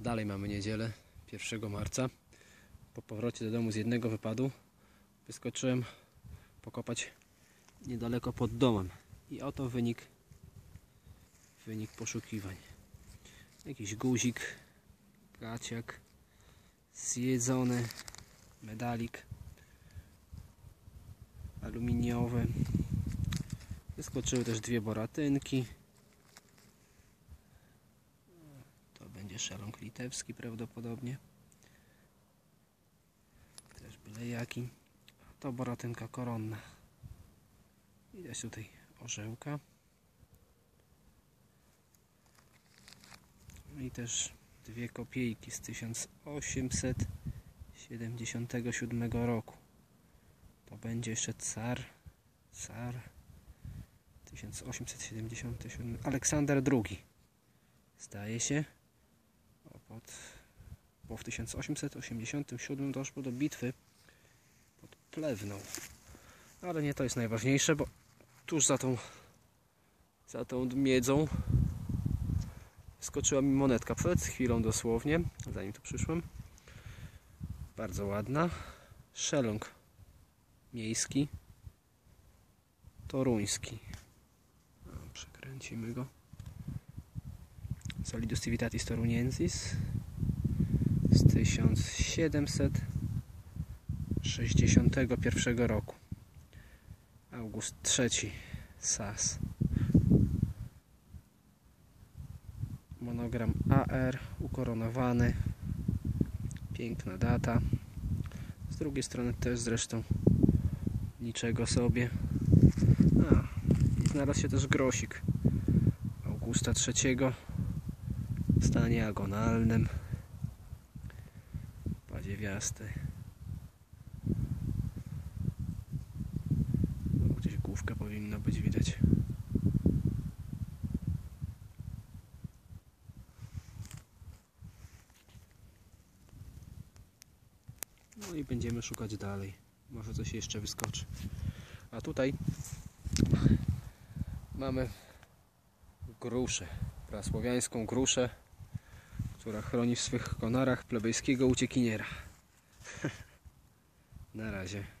Dalej mamy niedzielę 1 marca. Po powrocie do domu z jednego wypadu wyskoczyłem pokopać niedaleko pod domem. I oto wynik wynik poszukiwań. Jakiś guzik, gaciak, zjedzony, medalik aluminiowy. Wyskoczyły też dwie boratynki. To będzie szalon litewski prawdopodobnie. Też byle jaki. To boratynka koronna. Widać tutaj orzełka. I też dwie kopiejki z 1877 roku. To będzie jeszcze car. Car. 1877. Aleksander II. Zdaje się. O, pod, bo w 1887 doszło do bitwy pod Plewną. Ale nie to jest najważniejsze, bo tuż za tą za tą miedzą skoczyła mi monetka przed chwilą dosłownie, zanim tu przyszłem. Bardzo ładna. Szelong miejski. Toruński. Przekręcimy go. Solidus Civitatis Toruniensis z 1761 roku. August III SAS. Monogram AR ukoronowany. Piękna data. Z drugiej strony też zresztą niczego sobie. A, i znalazł się też grosik Augusta III w stanie agonalnym. Badziewiasty. No, Gdzieś główka powinna być widać. No i będziemy szukać dalej. Może coś jeszcze wyskoczy. A tutaj mamy gruszę, prasłowiańską gruszę, która chroni w swych konarach plebejskiego uciekiniera. Na razie.